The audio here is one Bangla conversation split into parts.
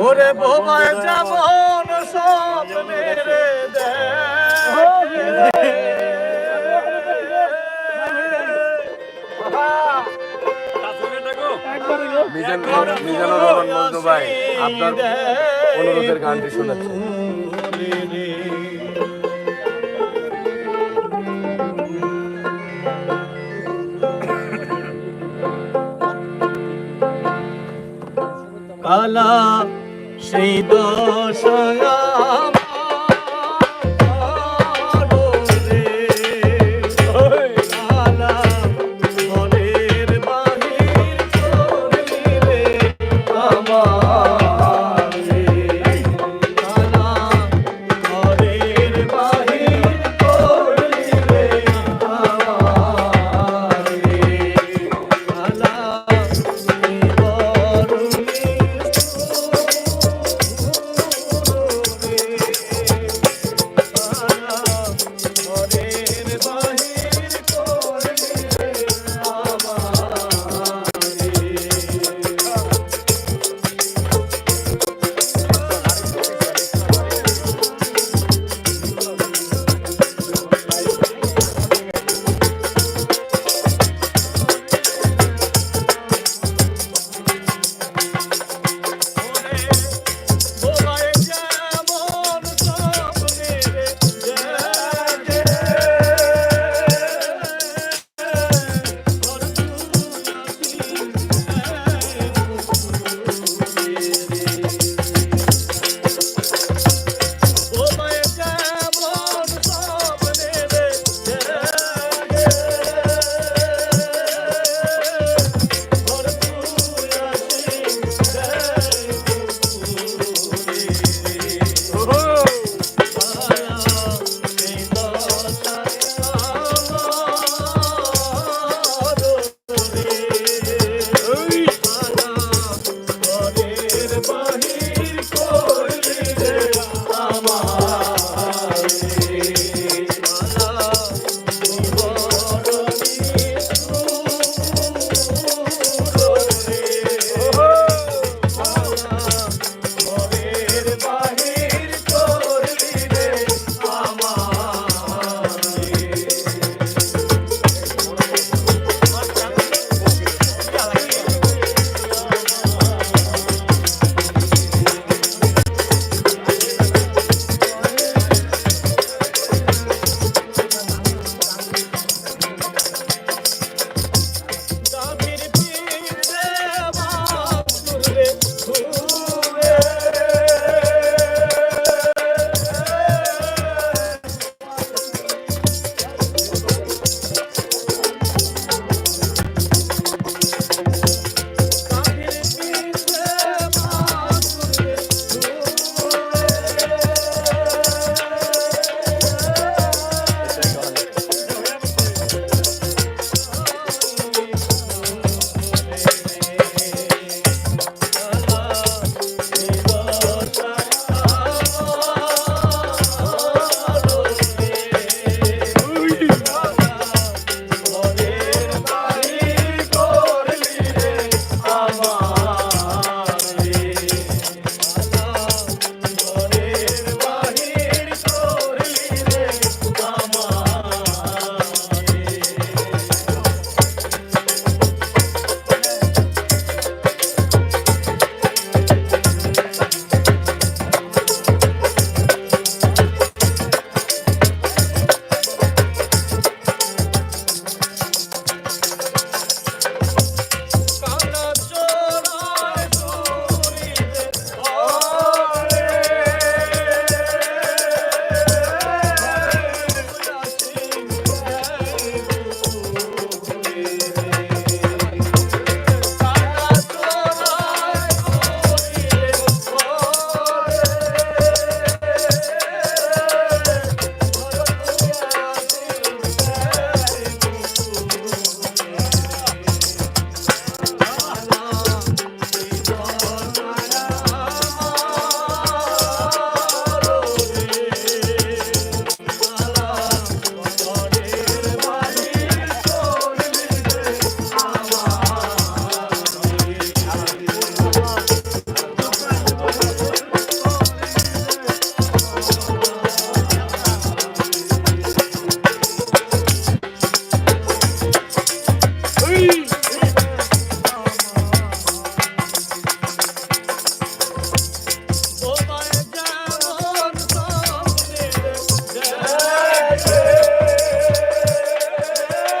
ওরে যেমন মিজান মিজানুর রহমান মজনু ভাই আপনার অনুরোধের গানটি শোনাচ্ছি। কালা সেই দশয়া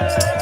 Yeah.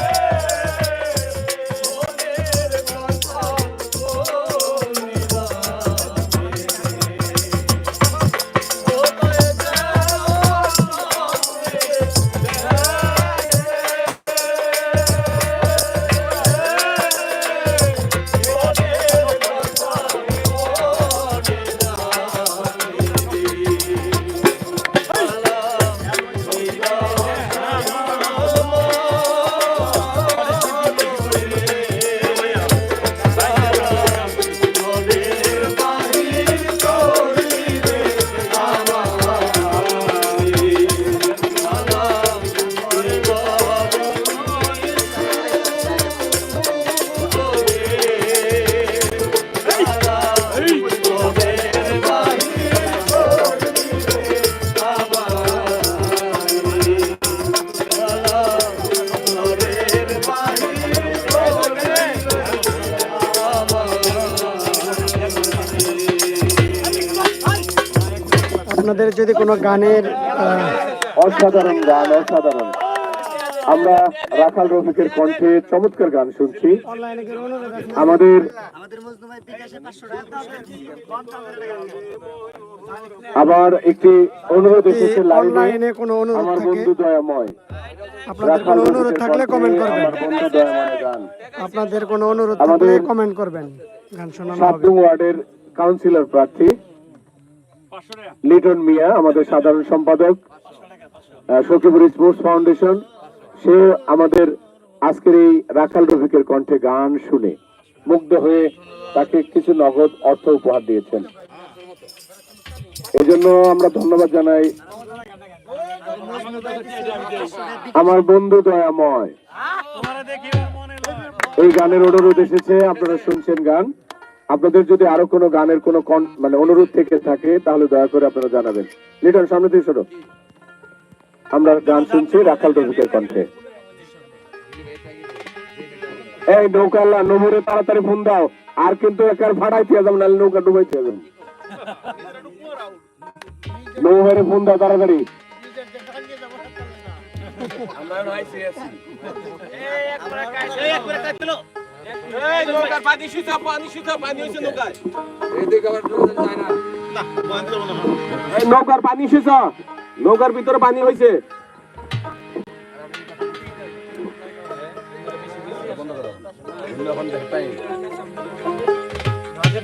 আপনাদের যদি কোনো গানের অসাধারণ গান অসাধারণ। আমরা রাখাল রফিকের কণ্ঠে চমৎকার গান শুনছি। আমাদের আবার একটি অনুরোধ এসেছে লাইনে কোনো অনুরোধ আমার বন্ধু দয়াময়। আপনাদের কোনো অনুরোধ থাকলে কমেন্ট করবেন। বন্ধু দয়াময় গান। আপনাদের কোনো অনুরোধ থাকলে কমেন্ট করবেন। গান শোনানো হবে। ওয়ার্ডের কাউন্সিলর প্রার্থী। লিটন মিয়া, আমাদের সাধারণ সম্পাদক সখীপুর স্পোর্টস ফাউন্ডেশন, সে আমাদের আজকের এই রাখাল রফিকের কণ্ঠে গান শুনে মুগ্ধ হয়ে তাকে কিছু নগদ অর্থ উপহার দিয়েছেন। এই জন্য আমরা ধন্যবাদ জানাই। আমার বন্ধু দয়াময়। এই গানের অনুরোধ এসেছে, আপনারা শুনছেন গান। আপনাদের যদি আরও কোনো গানের কোনো মানে অনুরোধ থেকে থাকে তাহলে দয়া করে আপনারা জানাবেন। লিটন সামনে দিয়ে শোনো আমরা গান শুনছি রাখাল রফিকের কণ্ঠে। এই নৌকাল্লা নমুরে তাড়াতাড়ি ফোন দাও। আর কিন্তু একার ভাড়াই দিয়ে যাব নাহলে নৌকা ডুবাই দিয়ে যাব নৌকারে ফোন দাও তাড়াতাড়ি। আমরা আইসি আছি এদিকে আবার ঢুকে যায় না এই নৌকার পানি এসেছ নৌকার ভিতরে পানি হয়েছে এখন দেখে পাই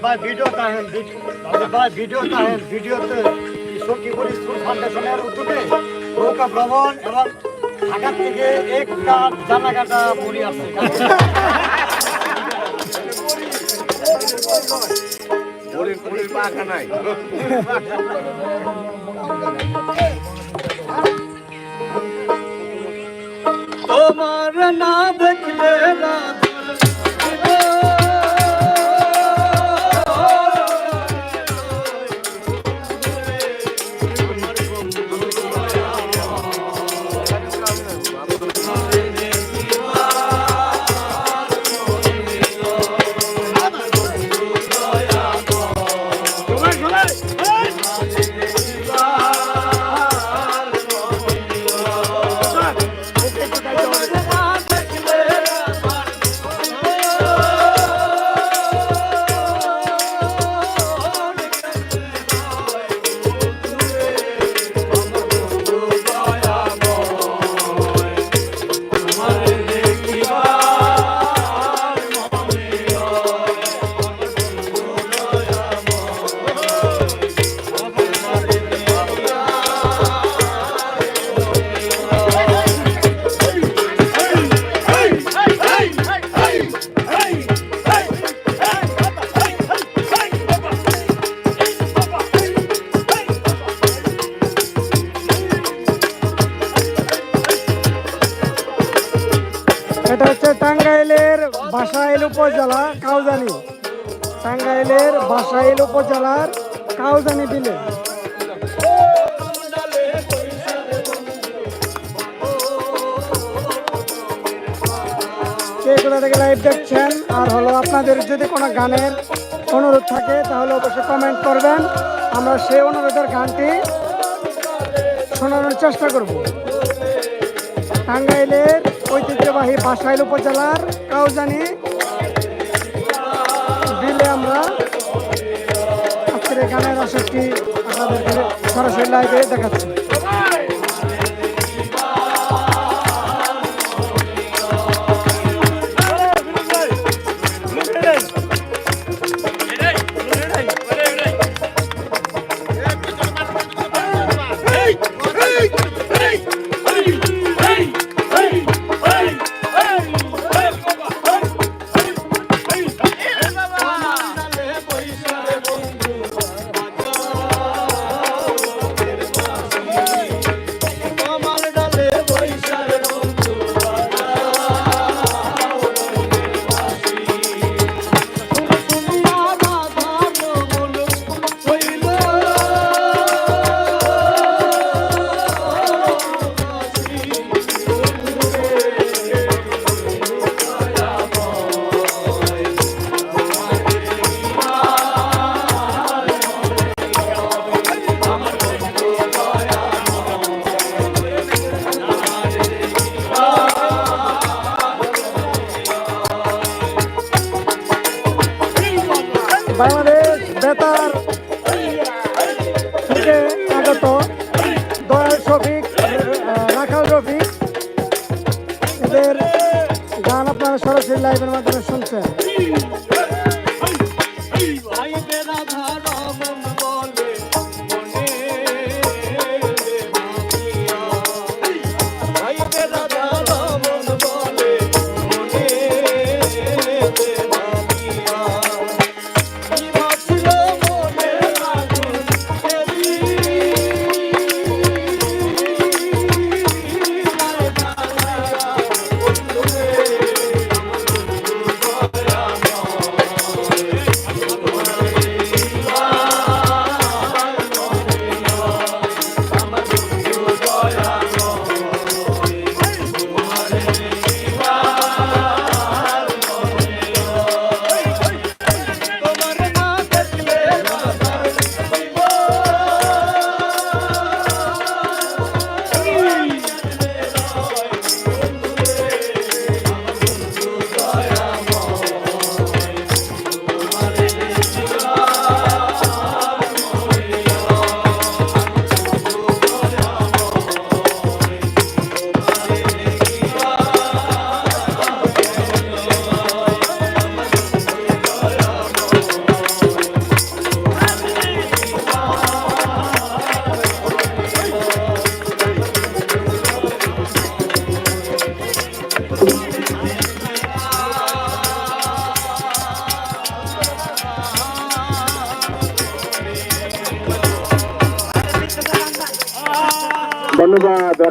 ভাই ভিডিওটা হেন ভাই ভিডিওটা হেন ভিডিওতে সখীপুর স্কুল ফাউন্ডেশনের উদ্যোগে নৌকা ভ্রমণ এবং থেকে একটা জানাকাটা মুড়ি আছে। পাখা নাই তোমার না দেখলে না বাসাইল উপজেলা কাউজানি। টাঙ্গাইলের বাসাইল উপজেলার কাউজানি বিলে। থেকে লাইভ দেখছেন, আর হলো আপনাদের যদি কোনো গানের অনুরোধ থাকে, তাহলে অবশ্যই কমেন্ট করবেন। আমরা সেই অনুরোধের গানটি শোনানোর চেষ্টা করব। টাঙ্গাইলের ঐতিহ্যবাহী বাসাইল উপজেলার কাউজানি বিলে আমরা আজকের গানের আসরটি আপনাদের সরাসরি লাইভে দেখাচ্ছি। সরাসরি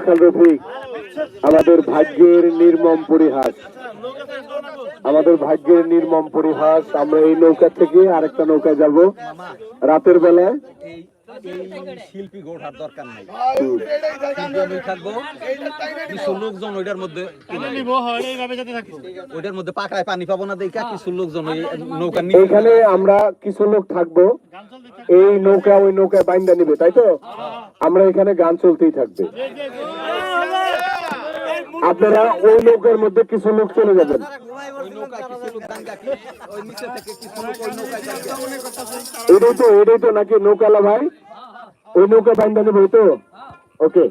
ধন্যবাদ রফিক আমাদের ভাগ্যের নির্মম পরিহাস। আমাদের ভাগ্যের নির্মম পরিহাস আমরা এই নৌকা থেকে আরেকটা নৌকায় যাব। রাতের বেলায় শিল্পী গোঠার দরকার নাই থাকব কিছু লোকজন ওইটার মধ্যে ওইটার মধ্যে পাকায় পানি পাবো না দেখা কিছু লোকজন নৌকা নিয়ে আমরা কিছু লোক থাকব। এই নৌকা ওই নৌকায় বাইন্দা নিবে তাই তো? আমরা এখানে গান চলতেই থাকবে। আপনারা ওই নৌকার মধ্যে কিছু লোক চলে যাবেন। এটাই তো এটাই তো নাকি নৌকালা ভাই? ওই নৌকা বাইন্দা নেবে তো? ওকে।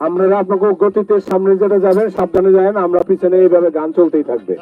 আপনারা আপনাকে গতিতে সামনে যেটা যাবেন, সাবধানে যাবেন আমরা পিছনে এইভাবে গান চলতেই থাকবে।